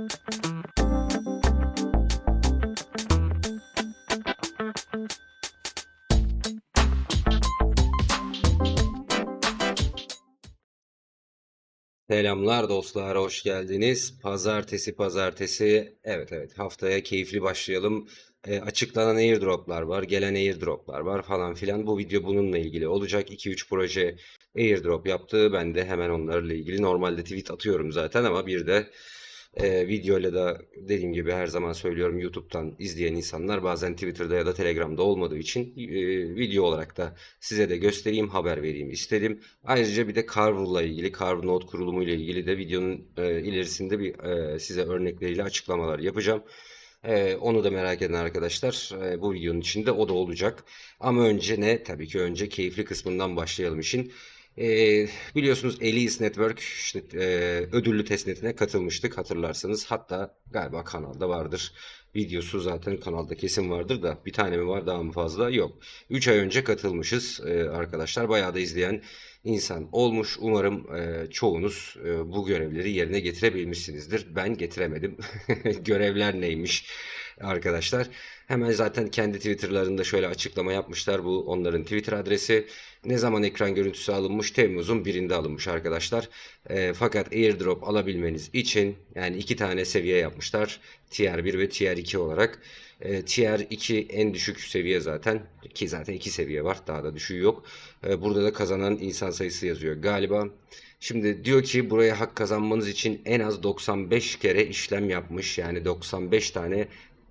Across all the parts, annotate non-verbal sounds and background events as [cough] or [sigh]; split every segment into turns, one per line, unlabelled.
Selamlar dostlar, hoş geldiniz. Pazartesi pazartesi, evet evet haftaya keyifli başlayalım. E, açıklanan airdroplar var, gelen airdroplar var falan filan. Bu video bununla ilgili olacak. 2-3 proje airdrop yaptı. Ben de hemen onlarla ilgili normalde tweet atıyorum zaten ama bir de e, videoyla da dediğim gibi her zaman söylüyorum YouTube'dan izleyen insanlar bazen Twitter'da ya da Telegram'da olmadığı için e, video olarak da size de göstereyim, haber vereyim istedim. Ayrıca bir de Carver'la ilgili, Carver Node kurulumu ile ilgili de videonun e, ilerisinde bir e, size örnekleriyle açıklamalar yapacağım. E, onu da merak eden arkadaşlar e, bu videonun içinde o da olacak. Ama önce ne? Tabii ki önce keyifli kısmından başlayalım işin. Ee, biliyorsunuz Elias Network e, ödüllü testnetine katılmıştık hatırlarsanız. Hatta galiba kanalda vardır. Videosu zaten kanalda kesin vardır da bir tane mi var daha mı fazla? Yok. 3 ay önce katılmışız e, arkadaşlar. Bayağı da izleyen insan olmuş. Umarım e, çoğunuz e, bu görevleri yerine getirebilmişsinizdir. Ben getiremedim. [laughs] Görevler neymiş arkadaşlar? Hemen zaten kendi Twitter'larında şöyle açıklama yapmışlar. Bu onların Twitter adresi. Ne zaman ekran görüntüsü alınmış? Temmuz'un birinde alınmış arkadaşlar. E, fakat airdrop alabilmeniz için yani iki tane seviye yapmışlar. Tier 1 ve Tier 2 olarak. E, tier 2 en düşük seviye zaten. Ki zaten iki seviye var. Daha da düşüğü yok. E, burada da kazanan insan sayısı yazıyor galiba. Şimdi diyor ki buraya hak kazanmanız için en az 95 kere işlem yapmış. Yani 95 tane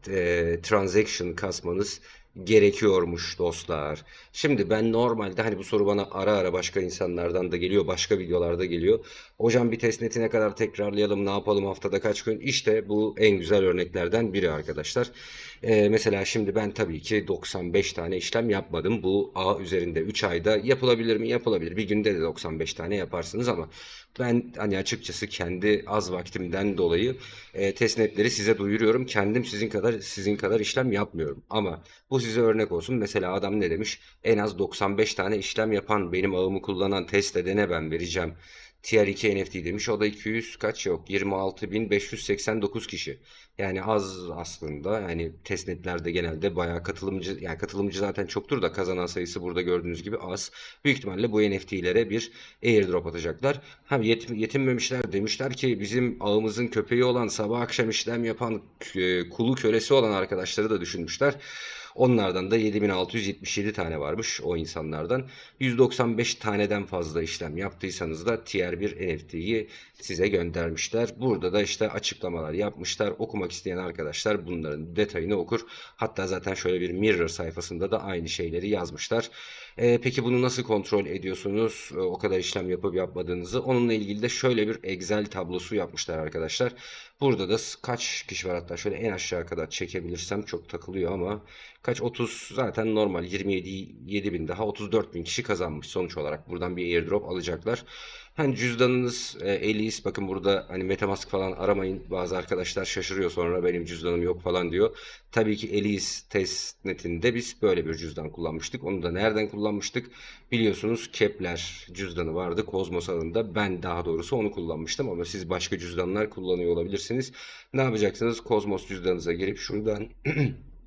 e, transaction kasmanız gerekiyormuş dostlar. Şimdi ben normalde hani bu soru bana ara ara başka insanlardan da geliyor, başka videolarda geliyor. Hocam bir testneti ne kadar tekrarlayalım, ne yapalım haftada kaç gün? İşte bu en güzel örneklerden biri arkadaşlar. Ee, mesela şimdi ben tabii ki 95 tane işlem yapmadım. Bu A üzerinde 3 ayda yapılabilir mi? Yapılabilir. Bir günde de 95 tane yaparsınız ama ben hani açıkçası kendi az vaktimden dolayı e, testnetleri size duyuruyorum. Kendim sizin kadar sizin kadar işlem yapmıyorum. Ama bu size örnek olsun. Mesela adam ne demiş? En az 95 tane işlem yapan, benim ağımı kullanan, test edene ben vereceğim. Tier 2 NFT demiş. O da 200 kaç yok? 26.589 kişi. Yani az aslında. Yani testnetlerde genelde bayağı katılımcı yani katılımcı zaten çoktur da kazanan sayısı burada gördüğünüz gibi az. Büyük ihtimalle bu NFT'lere bir airdrop atacaklar. Hem yet, yetinmemişler demişler ki bizim ağımızın köpeği olan sabah akşam işlem yapan e, kulu kölesi olan arkadaşları da düşünmüşler. Onlardan da 7677 tane varmış o insanlardan. 195 taneden fazla işlem yaptıysanız da Tier 1 NFT'yi size göndermişler. Burada da işte açıklamalar yapmışlar. Okumak isteyen arkadaşlar bunların detayını okur. Hatta zaten şöyle bir Mirror sayfasında da aynı şeyleri yazmışlar. Ee, peki bunu nasıl kontrol ediyorsunuz? Ee, o kadar işlem yapıp yapmadığınızı. Onunla ilgili de şöyle bir Excel tablosu yapmışlar arkadaşlar. Burada da kaç kişi var hatta şöyle en aşağı kadar çekebilirsem çok takılıyor ama kaç 30 zaten normal 27 7 bin daha 34 bin kişi kazanmış sonuç olarak buradan bir airdrop alacaklar. Hani cüzdanınız e, Elis bakın burada hani Metamask falan aramayın. Bazı arkadaşlar şaşırıyor sonra benim cüzdanım yok falan diyor. Tabii ki Elis testnetinde biz böyle bir cüzdan kullanmıştık. Onu da nereden kullanmıştık? Biliyorsunuz Kepler cüzdanı vardı Kozmos adında. Ben daha doğrusu onu kullanmıştım ama siz başka cüzdanlar kullanıyor olabilirsiniz. Ne yapacaksınız? Kozmos cüzdanınıza girip şuradan [clears throat]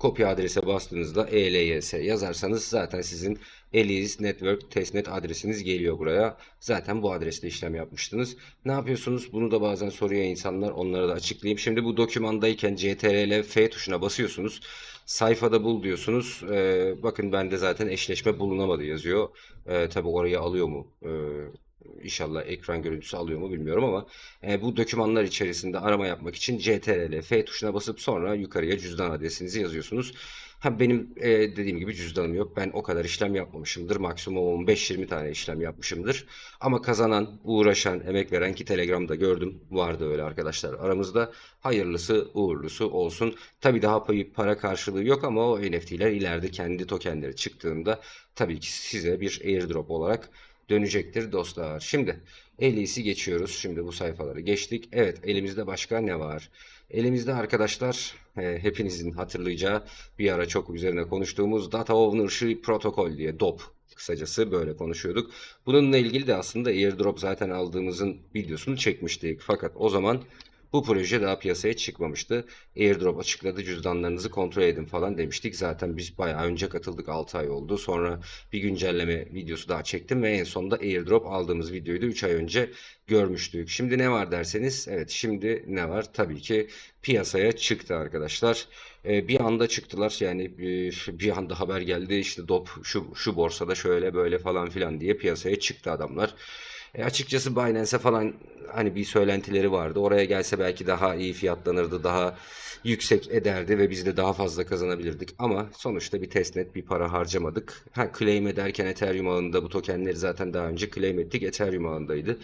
kopya adrese bastığınızda ELYS yazarsanız zaten sizin Eliz Network Testnet adresiniz geliyor buraya. Zaten bu adreste işlem yapmıştınız. Ne yapıyorsunuz? Bunu da bazen soruyor insanlar. Onları da açıklayayım. Şimdi bu dokümandayken CTRL F tuşuna basıyorsunuz. Sayfada bul diyorsunuz. Ee, bakın bende zaten eşleşme bulunamadı yazıyor. Ee, tabii orayı alıyor mu? Ee, İnşallah ekran görüntüsü alıyor mu bilmiyorum ama e, bu dokümanlar içerisinde arama yapmak için CTRL F tuşuna basıp sonra yukarıya cüzdan adresinizi yazıyorsunuz. Ha benim e, dediğim gibi cüzdanım yok. Ben o kadar işlem yapmamışımdır. Maksimum 15-20 tane işlem yapmışımdır. Ama kazanan, uğraşan, emek veren ki Telegram'da gördüm. Vardı öyle arkadaşlar aramızda. Hayırlısı, uğurlusu olsun. Tabii daha payı, para karşılığı yok ama o NFT'ler ileride kendi tokenleri çıktığında tabii ki size bir airdrop olarak dönecektir dostlar. Şimdi en iyisi geçiyoruz. Şimdi bu sayfaları geçtik. Evet elimizde başka ne var? Elimizde arkadaşlar e, hepinizin hatırlayacağı bir ara çok üzerine konuştuğumuz Data Ownership Protocol diye DOP kısacası böyle konuşuyorduk. Bununla ilgili de aslında airdrop zaten aldığımızın videosunu çekmiştik. Fakat o zaman Bu proje daha piyasaya çıkmamıştı. Airdrop açıkladı cüzdanlarınızı kontrol edin falan demiştik. Zaten biz bayağı önce katıldık 6 ay oldu. Sonra bir güncelleme videosu daha çektim ve en sonunda Airdrop aldığımız videoyu da 3 ay önce görmüştük. Şimdi ne var derseniz evet şimdi ne var? Tabii ki piyasaya çıktı arkadaşlar. Ee, bir anda çıktılar yani bir, bir anda haber geldi işte dop şu, şu borsada şöyle böyle falan filan diye piyasaya çıktı adamlar. E, açıkçası Binance'e falan hani bir söylentileri vardı. Oraya gelse belki daha iyi fiyatlanırdı, daha yüksek ederdi ve biz de daha fazla kazanabilirdik. Ama sonuçta bir testnet bir para harcamadık. Ha claim ederken Ethereum ağında bu tokenleri zaten daha önce claim ettik. Ethereum ağındaydı.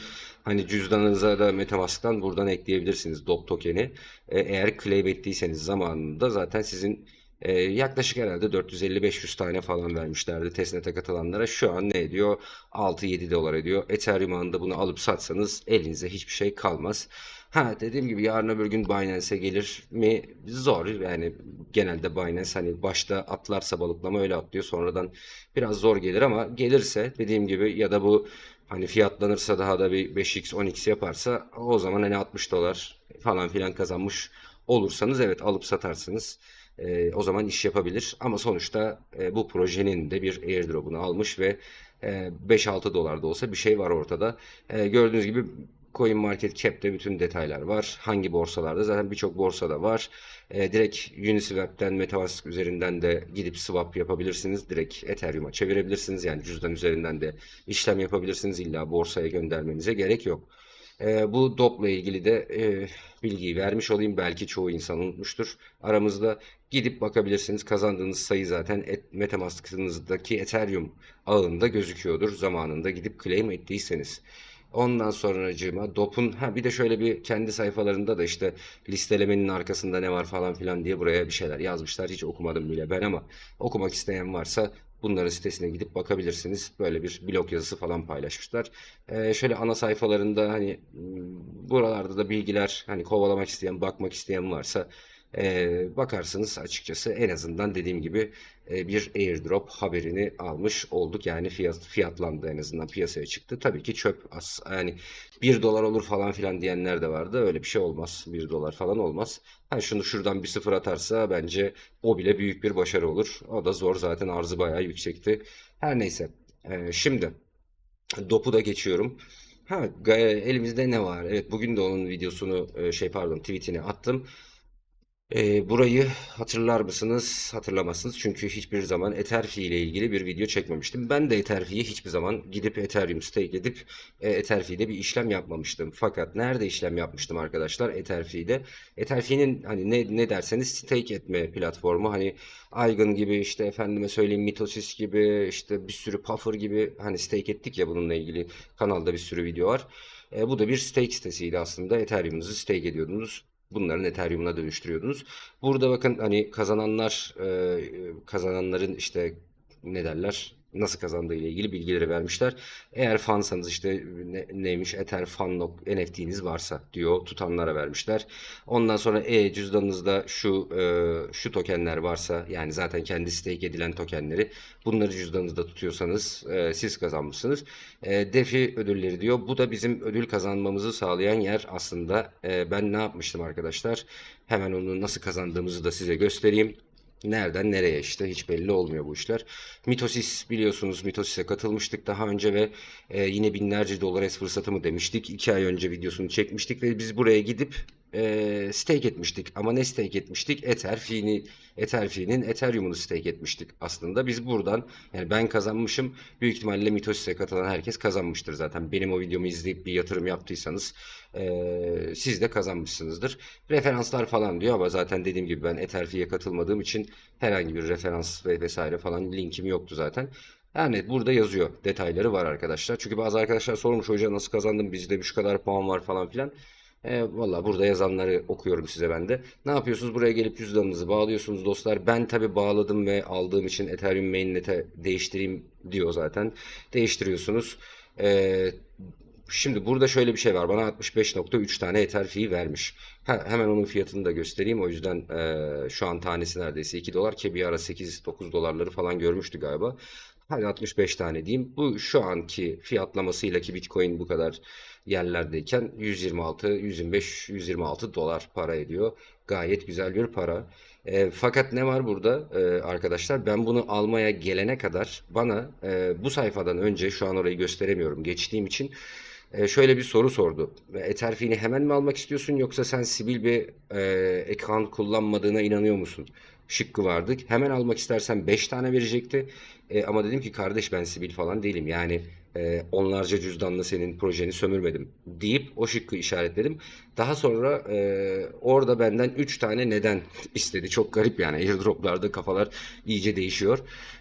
Hani cüzdanınıza da Metamask'tan buradan ekleyebilirsiniz DOP tokeni. E, eğer claim ettiyseniz zamanında zaten sizin ee, yaklaşık herhalde 450-500 tane falan vermişlerdi testnet'e katılanlara. Şu an ne ediyor? 6-7 dolar ediyor. Ethereum ağında bunu alıp satsanız elinize hiçbir şey kalmaz. Ha dediğim gibi yarın öbür gün Binance'e gelir mi? Zor. Yani genelde Binance hani başta atlarsa balıklama öyle atlıyor. Sonradan biraz zor gelir ama gelirse dediğim gibi ya da bu hani fiyatlanırsa daha da bir 5x 10x yaparsa o zaman hani 60 dolar falan filan kazanmış olursanız evet alıp satarsınız e, o zaman iş yapabilir. Ama sonuçta e, bu projenin de bir airdrop'unu almış ve e, 5-6 dolar da olsa bir şey var ortada. E, gördüğünüz gibi Coin Market Cap'te bütün detaylar var. Hangi borsalarda? Zaten birçok borsada var. E, direkt Uniswap'ten Metamask üzerinden de gidip swap yapabilirsiniz. Direkt Ethereum'a çevirebilirsiniz. Yani cüzdan üzerinden de işlem yapabilirsiniz. İlla borsaya göndermenize gerek yok. E, bu DOP'la ilgili de e, bilgiyi vermiş olayım. Belki çoğu insan unutmuştur. Aramızda gidip bakabilirsiniz. Kazandığınız sayı zaten et, Metamask'ınızdaki Ethereum ağında gözüküyordur. Zamanında gidip claim ettiyseniz. Ondan sonracığıma DOP'un ha bir de şöyle bir kendi sayfalarında da işte listelemenin arkasında ne var falan filan diye buraya bir şeyler yazmışlar. Hiç okumadım bile ben ama okumak isteyen varsa bunların sitesine gidip bakabilirsiniz. Böyle bir blog yazısı falan paylaşmışlar. Ee, şöyle ana sayfalarında hani buralarda da bilgiler hani kovalamak isteyen, bakmak isteyen varsa e, bakarsınız açıkçası en azından dediğim gibi e, bir airdrop haberini almış olduk. Yani fiyat fiyatlandı en azından piyasaya çıktı. Tabii ki çöp as yani 1 dolar olur falan filan diyenler de vardı. Öyle bir şey olmaz. 1 dolar falan olmaz. Ha şunu şuradan bir sıfır atarsa bence o bile büyük bir başarı olur. O da zor zaten arzı bayağı yüksekti. Her neyse. E, şimdi DOP'u da geçiyorum. Ha, elimizde ne var? Evet bugün de onun videosunu şey pardon tweetini attım. E, burayı hatırlar mısınız? Hatırlamazsınız. Çünkü hiçbir zaman Etherfi ile ilgili bir video çekmemiştim. Ben de Etherfi'yi hiçbir zaman gidip Ethereum stake edip e, Etherfi'de bir işlem yapmamıştım. Fakat nerede işlem yapmıştım arkadaşlar? Etherfi'de. Etherfi'nin hani ne, ne derseniz stake etme platformu. Hani Aygın gibi işte efendime söyleyeyim Mitosis gibi işte bir sürü Puffer gibi hani stake ettik ya bununla ilgili kanalda bir sürü video var. E, bu da bir stake sitesiydi aslında. Ethereum'unuzu stake ediyordunuz bunların Ethereum'una dönüştürüyordunuz. Burada bakın hani kazananlar e, kazananların işte ne derler nasıl kazandığı ile ilgili bilgileri vermişler. Eğer fansanız işte ne, neymiş Ether fan NFT'niz varsa diyor tutanlara vermişler. Ondan sonra e cüzdanınızda şu e, şu tokenler varsa yani zaten kendi stake edilen tokenleri bunları cüzdanınızda tutuyorsanız e, siz kazanmışsınız. E, DeFi ödülleri diyor. Bu da bizim ödül kazanmamızı sağlayan yer aslında. E, ben ne yapmıştım arkadaşlar? Hemen onu nasıl kazandığımızı da size göstereyim. Nereden nereye işte hiç belli olmuyor bu işler. Mitosis biliyorsunuz Mitosis'e katılmıştık daha önce ve e, yine binlerce dolar es fırsatı mı demiştik. iki ay önce videosunu çekmiştik ve biz buraya gidip e, stake etmiştik. Ama ne stake etmiştik? Ether fiini Ether fiinin Ethereum'unu stake etmiştik aslında. Biz buradan yani ben kazanmışım. Büyük ihtimalle Mitosis'e katılan herkes kazanmıştır zaten. Benim o videomu izleyip bir yatırım yaptıysanız e, siz de kazanmışsınızdır. Referanslar falan diyor ama zaten dediğim gibi ben Ether fiye katılmadığım için herhangi bir referans ve vesaire falan linkim yoktu zaten. Yani burada yazıyor. Detayları var arkadaşlar. Çünkü bazı arkadaşlar sormuş hoca nasıl kazandım bizde şu kadar puan var falan filan. E, Valla burada yazanları okuyorum size ben de. Ne yapıyorsunuz? Buraya gelip cüzdanınızı bağlıyorsunuz dostlar. Ben tabi bağladım ve aldığım için Ethereum mainnet'e değiştireyim diyor zaten. Değiştiriyorsunuz. E, şimdi burada şöyle bir şey var. Bana 65.3 tane Ether fee vermiş. Ha, hemen onun fiyatını da göstereyim. O yüzden e, şu an tanesi neredeyse 2 dolar ki bir ara 8-9 dolarları falan görmüştü galiba. Hadi 65 tane diyeyim. Bu şu anki fiyatlamasıyla ki Bitcoin bu kadar yerlerdeyken 126, 125, 126 dolar para ediyor. Gayet güzel bir para. E, fakat ne var burada e, arkadaşlar? Ben bunu almaya gelene kadar bana e, bu sayfadan önce şu an orayı gösteremiyorum geçtiğim için e, şöyle bir soru sordu. Ether hemen mi almak istiyorsun yoksa sen Sibil bir e, ekran kullanmadığına inanıyor musun? Şıkkı vardı. Hemen almak istersen 5 tane verecekti. E, ama dedim ki kardeş ben Sibil falan değilim. Yani e, onlarca cüzdanla senin projeni sömürmedim deyip o şıkkı işaretledim. Daha sonra e, orada benden 3 tane neden [laughs] istedi. Çok garip yani airdroplarda kafalar iyice değişiyor.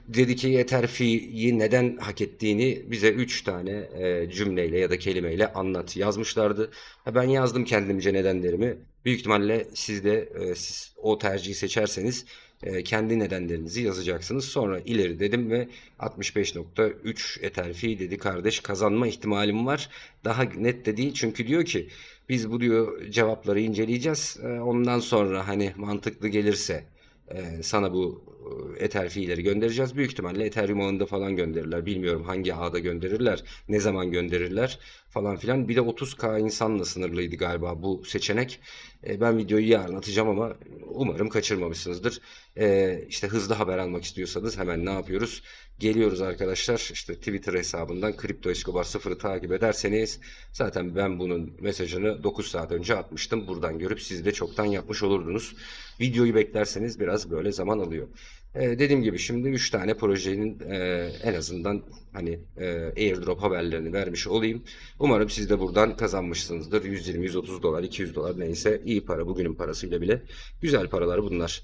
Dedi ki yeter fi'yi neden hak ettiğini bize 3 tane e, cümleyle ya da kelimeyle anlat yazmışlardı. Ha, ben yazdım kendimce nedenlerimi. Büyük ihtimalle siz de e, siz o tercihi seçerseniz e, kendi nedenlerinizi yazacaksınız. Sonra ileri dedim ve 65.3 Ether fi dedi kardeş kazanma ihtimalim var. Daha net de değil çünkü diyor ki biz bu diyor cevapları inceleyeceğiz. E, ondan sonra hani mantıklı gelirse e, sana bu Ether fiilleri göndereceğiz. Büyük ihtimalle Ethereum ağında falan gönderirler. Bilmiyorum hangi ağda gönderirler, ne zaman gönderirler falan filan. Bir de 30k insanla sınırlıydı galiba bu seçenek. E, ben videoyu yarın atacağım ama umarım kaçırmamışsınızdır. E, işte hızlı haber almak istiyorsanız hemen ne yapıyoruz? Geliyoruz arkadaşlar işte Twitter hesabından Kripto Escobar 0'ı takip ederseniz zaten ben bunun mesajını 9 saat önce atmıştım. Buradan görüp siz de çoktan yapmış olurdunuz. Videoyu beklerseniz biraz böyle zaman alıyor. Ee, dediğim gibi şimdi 3 tane projenin e, en azından hani e, airdrop haberlerini vermiş olayım. Umarım siz de buradan kazanmışsınızdır. 120, 130 dolar, 200 dolar neyse iyi para bugünün parasıyla bile. Güzel paralar bunlar.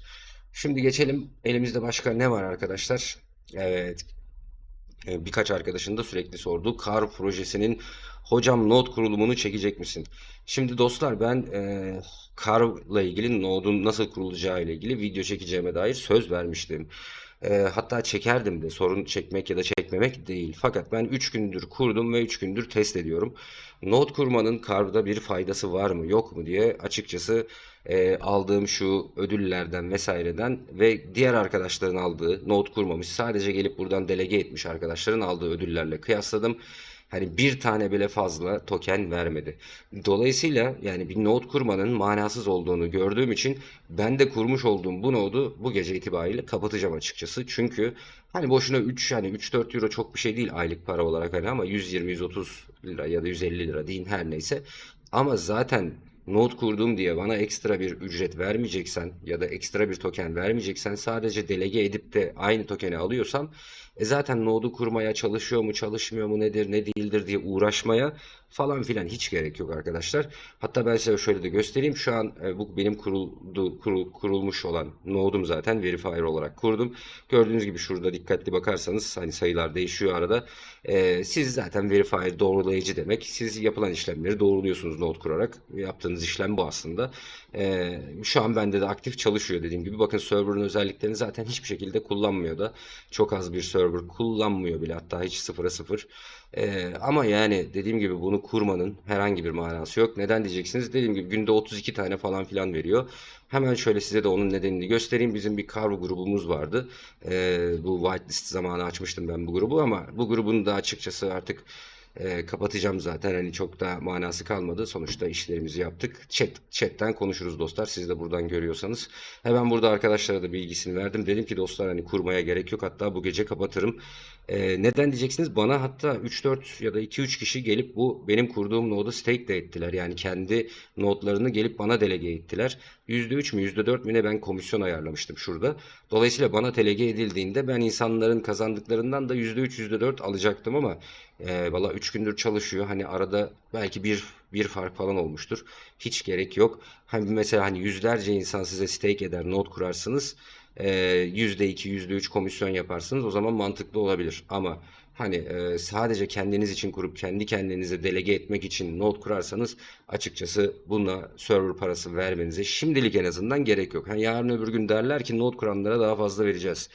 Şimdi geçelim. Elimizde başka ne var arkadaşlar? Evet. E, birkaç arkadaşın da sürekli sorduğu Kar projesinin hocam Node kurulumunu çekecek misin? Şimdi dostlar ben e, Car'la ilgili Node'un nasıl kurulacağı ile ilgili video çekeceğime dair söz vermiştim. E, hatta çekerdim de sorun çekmek ya da çekmemek değil. Fakat ben 3 gündür kurdum ve 3 gündür test ediyorum. Node kurmanın Car'da bir faydası var mı yok mu diye açıkçası e, aldığım şu ödüllerden vesaireden ve diğer arkadaşların aldığı Node kurmamış sadece gelip buradan delege etmiş arkadaşların aldığı ödüllerle kıyasladım hani bir tane bile fazla token vermedi. Dolayısıyla yani bir node kurmanın manasız olduğunu gördüğüm için ben de kurmuş olduğum bu node'u bu gece itibariyle kapatacağım açıkçası. Çünkü hani boşuna 3 hani 3-4 euro çok bir şey değil aylık para olarak hani ama 120-130 lira ya da 150 lira deyin her neyse. Ama zaten node kurdum diye bana ekstra bir ücret vermeyeceksen ya da ekstra bir token vermeyeceksen sadece delege edip de aynı tokeni alıyorsam e zaten node'u kurmaya çalışıyor mu çalışmıyor mu nedir ne değildir diye uğraşmaya falan filan hiç gerek yok arkadaşlar. Hatta ben size şöyle de göstereyim. Şu an e, bu benim kuruldu, kurul, kurulmuş olan node'um zaten verifier olarak kurdum. Gördüğünüz gibi şurada dikkatli bakarsanız hani sayılar değişiyor arada. E, siz zaten verifier doğrulayıcı demek. Siz yapılan işlemleri doğruluyorsunuz node kurarak. Yaptığınız işlem bu aslında. E, şu an bende de aktif çalışıyor dediğim gibi. Bakın server'ın özelliklerini zaten hiçbir şekilde kullanmıyor da. Çok az bir server kullanmıyor bile hatta hiç sıfıra sıfır. Ee, ama yani dediğim gibi bunu kurmanın herhangi bir manası yok. Neden diyeceksiniz? Dediğim gibi günde 32 tane falan filan veriyor. Hemen şöyle size de onun nedenini göstereyim. Bizim bir Carvo grubumuz vardı. Ee, bu whitelist zamanı açmıştım ben bu grubu ama bu grubun da açıkçası artık e, kapatacağım zaten. Hani çok da manası kalmadı. Sonuçta işlerimizi yaptık. Chat, chatten konuşuruz dostlar. Siz de buradan görüyorsanız. Hemen burada arkadaşlara da bilgisini verdim. Dedim ki dostlar hani kurmaya gerek yok. Hatta bu gece kapatırım. E, neden diyeceksiniz? Bana hatta 3-4 ya da 2-3 kişi gelip bu benim kurduğum node'u stake de ettiler. Yani kendi nodlarını gelip bana delege ettiler. %3 mü %4 mü ne ben komisyon ayarlamıştım şurada. Dolayısıyla bana delege edildiğinde ben insanların kazandıklarından da %3 %4 alacaktım ama e, valla 3 gündür çalışıyor. Hani arada belki bir bir fark falan olmuştur. Hiç gerek yok. Hani mesela hani yüzlerce insan size stake eder, node kurarsınız. E, %2, %3 komisyon yaparsınız. O zaman mantıklı olabilir. Ama Hani e, sadece kendiniz için kurup kendi kendinize delege etmek için node kurarsanız açıkçası buna server parası vermenize şimdilik en azından gerek yok. Hani yarın öbür gün derler ki node kuranlara daha fazla vereceğiz.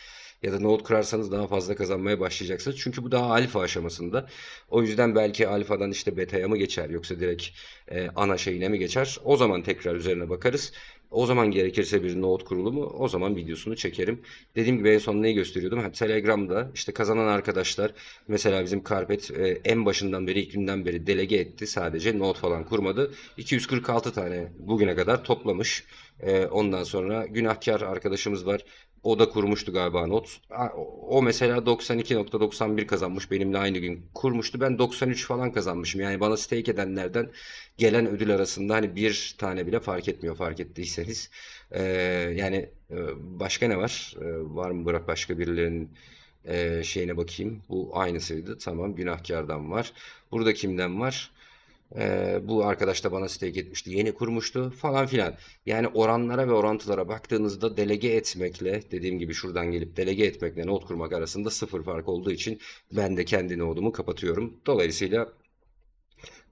Ya da note kurarsanız daha fazla kazanmaya başlayacaksınız. Çünkü bu daha alfa aşamasında. O yüzden belki alfadan işte beta'ya mı geçer yoksa direkt e, ana şeyine mi geçer? O zaman tekrar üzerine bakarız. O zaman gerekirse bir note kurulumu o zaman videosunu çekerim. Dediğim gibi en son neyi gösteriyordum? Ha, Telegram'da işte kazanan arkadaşlar mesela bizim Karpet e, en başından beri ilk günden beri delege etti. Sadece note falan kurmadı. 246 tane bugüne kadar toplamış. E, ondan sonra günahkar arkadaşımız var. O da kurmuştu galiba not. O mesela 92.91 kazanmış. Benimle aynı gün kurmuştu. Ben 93 falan kazanmışım. Yani bana stake edenlerden gelen ödül arasında hani bir tane bile fark etmiyor fark ettiyseniz. Ee, yani e, başka ne var? Ee, var mı bırak başka birilerinin e, şeyine bakayım. Bu aynısıydı. Tamam günahkardan var. Burada kimden var? Ee, bu arkadaş da bana stake etmişti. Yeni kurmuştu falan filan. Yani oranlara ve orantılara baktığınızda delege etmekle dediğim gibi şuradan gelip delege etmekle not kurmak arasında sıfır fark olduğu için ben de kendi nodumu kapatıyorum. Dolayısıyla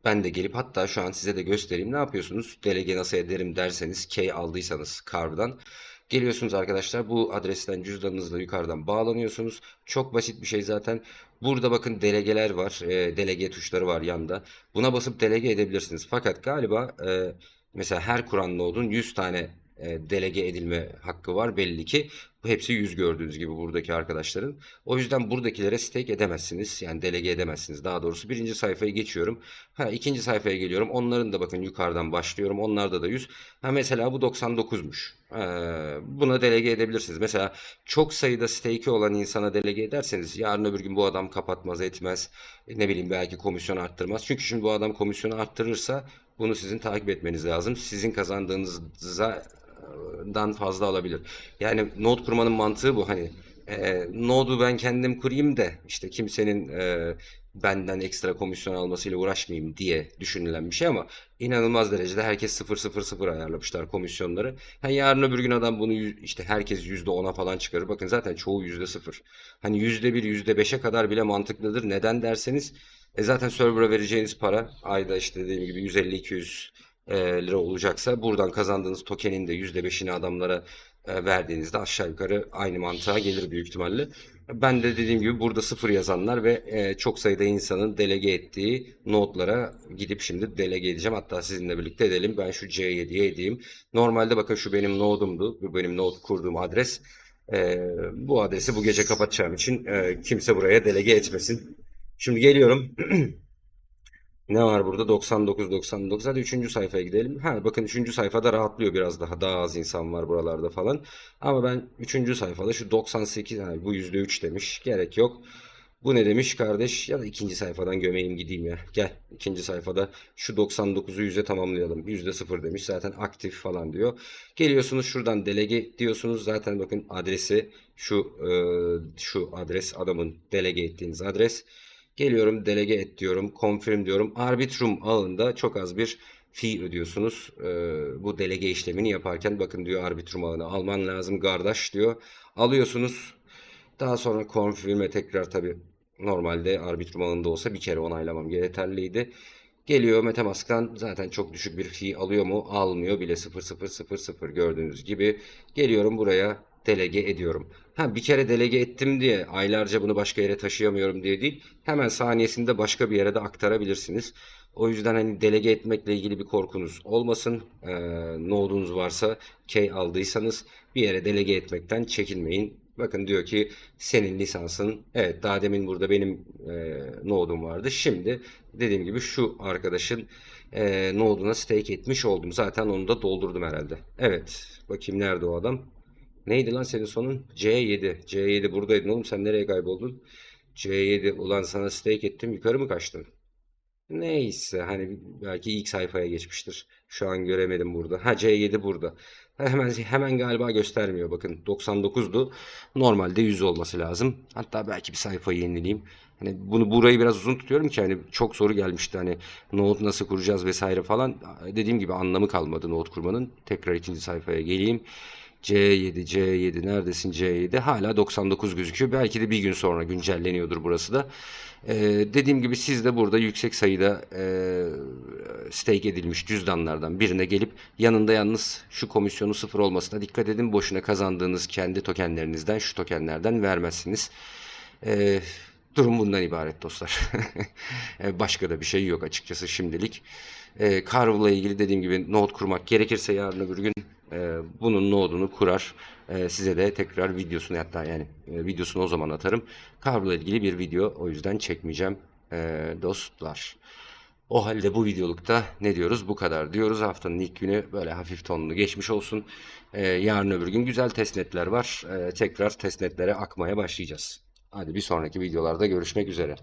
ben de gelip hatta şu an size de göstereyim. Ne yapıyorsunuz? Delege nasıl ederim derseniz key aldıysanız Carve'dan. Geliyorsunuz arkadaşlar bu adresten cüzdanınızla yukarıdan bağlanıyorsunuz. Çok basit bir şey zaten. Burada bakın delegeler var. E, delege tuşları var yanda. Buna basıp delege edebilirsiniz. Fakat galiba e, mesela her Kur'an nodun 100 tane e, delege edilme hakkı var belli ki. Hepsi 100 gördüğünüz gibi buradaki arkadaşların. O yüzden buradakilere stake edemezsiniz. Yani delege edemezsiniz. Daha doğrusu birinci sayfaya geçiyorum. Ha, ikinci sayfaya geliyorum. Onların da bakın yukarıdan başlıyorum. Onlarda da 100. Ha, mesela bu 99'muş. Ee, buna delege edebilirsiniz. Mesela çok sayıda stake'i olan insana delege ederseniz yarın öbür gün bu adam kapatmaz etmez. E, Ne bileyim belki komisyon arttırmaz. Çünkü şimdi bu adam komisyonu arttırırsa bunu sizin takip etmeniz lazım. Sizin kazandığınıza dan fazla alabilir. Yani node kurmanın mantığı bu hani e, node'u ben kendim kurayım da işte kimsenin e, benden ekstra komisyon almasıyla uğraşmayayım diye düşünülen bir şey ama inanılmaz derecede herkes 0 ayarlamışlar komisyonları. Ha, yarın öbür gün adam bunu işte herkes %10'a falan çıkarır. Bakın zaten çoğu %0. Hani %1, %5'e kadar bile mantıklıdır. Neden derseniz e zaten server'a vereceğiniz para ayda işte dediğim gibi 150-200 e, lira olacaksa buradan kazandığınız tokenin de %5'ini adamlara e, verdiğinizde aşağı yukarı aynı mantığa gelir büyük ihtimalle. Ben de dediğim gibi burada sıfır yazanlar ve e, çok sayıda insanın delege ettiği notlara gidip şimdi delege edeceğim. Hatta sizinle birlikte edelim. Ben şu C7'ye edeyim. Normalde bakın şu benim nodumdu. Bu benim node kurduğum adres. E, bu adresi bu gece kapatacağım için e, kimse buraya delege etmesin. Şimdi geliyorum. [clears throat] Ne var burada? 99 99. Hadi 3. sayfaya gidelim. Ha bakın 3. sayfada rahatlıyor biraz daha. Daha az insan var buralarda falan. Ama ben 3. sayfada şu 98 yani bu %3 demiş. Gerek yok. Bu ne demiş kardeş? Ya da ikinci sayfadan gömeyim gideyim ya. Gel ikinci sayfada şu 99'u 100'e tamamlayalım. %0 demiş. Zaten aktif falan diyor. Geliyorsunuz şuradan delege diyorsunuz. Zaten bakın adresi şu e, şu adres adamın delege ettiğiniz adres. Geliyorum delege et diyorum. Confirm diyorum. Arbitrum ağında çok az bir fee ödüyorsunuz. Ee, bu delege işlemini yaparken bakın diyor Arbitrum ağını alman lazım kardeş diyor. Alıyorsunuz. Daha sonra confirm'e tekrar tabi normalde Arbitrum ağında olsa bir kere onaylamam yeterliydi. Geliyor Metamask'tan zaten çok düşük bir fee alıyor mu? Almıyor bile 0000 gördüğünüz gibi. Geliyorum buraya delege ediyorum. Ha bir kere delege ettim diye aylarca bunu başka yere taşıyamıyorum diye değil. Hemen saniyesinde başka bir yere de aktarabilirsiniz. O yüzden hani delege etmekle ilgili bir korkunuz olmasın. Ee, node'unuz varsa key aldıysanız bir yere delege etmekten çekinmeyin. Bakın diyor ki senin lisansın evet daha demin burada benim e, node'um vardı. Şimdi dediğim gibi şu arkadaşın e, node'una stake etmiş oldum. Zaten onu da doldurdum herhalde. Evet bakayım nerede o adam. Neydi lan senin sonun? C7. C7 buradaydın oğlum sen nereye kayboldun? C7 ulan sana stake ettim yukarı mı kaçtın? Neyse hani belki ilk sayfaya geçmiştir. Şu an göremedim burada. Ha C7 burada. Hemen hemen galiba göstermiyor. Bakın 99'du. Normalde 100 olması lazım. Hatta belki bir sayfayı yenileyim. Hani bunu burayı biraz uzun tutuyorum ki hani çok soru gelmişti hani note nasıl kuracağız vesaire falan. Dediğim gibi anlamı kalmadı note kurmanın. Tekrar ikinci sayfaya geleyim. C7, C7 neredesin C7? Hala 99 gözüküyor. Belki de bir gün sonra güncelleniyordur burası da. Ee, dediğim gibi siz de burada yüksek sayıda e, stake edilmiş cüzdanlardan birine gelip yanında yalnız şu komisyonu sıfır olmasına dikkat edin. Boşuna kazandığınız kendi tokenlerinizden şu tokenlerden vermezsiniz. Ee, durum bundan ibaret dostlar. Ee, [laughs] Başka da bir şey yok açıkçası şimdilik. Ee, Carve'la ilgili dediğim gibi node kurmak gerekirse yarın öbür gün e, bunun node'unu kurar. E, size de tekrar videosunu hatta yani e, videosunu o zaman atarım. Carve'la ilgili bir video o yüzden çekmeyeceğim e, dostlar. O halde bu videolukta ne diyoruz? Bu kadar diyoruz. Haftanın ilk günü böyle hafif tonlu geçmiş olsun. Ee, yarın öbür gün güzel testnetler var. Ee, tekrar testnetlere akmaya başlayacağız. Hadi bir sonraki videolarda görüşmek üzere.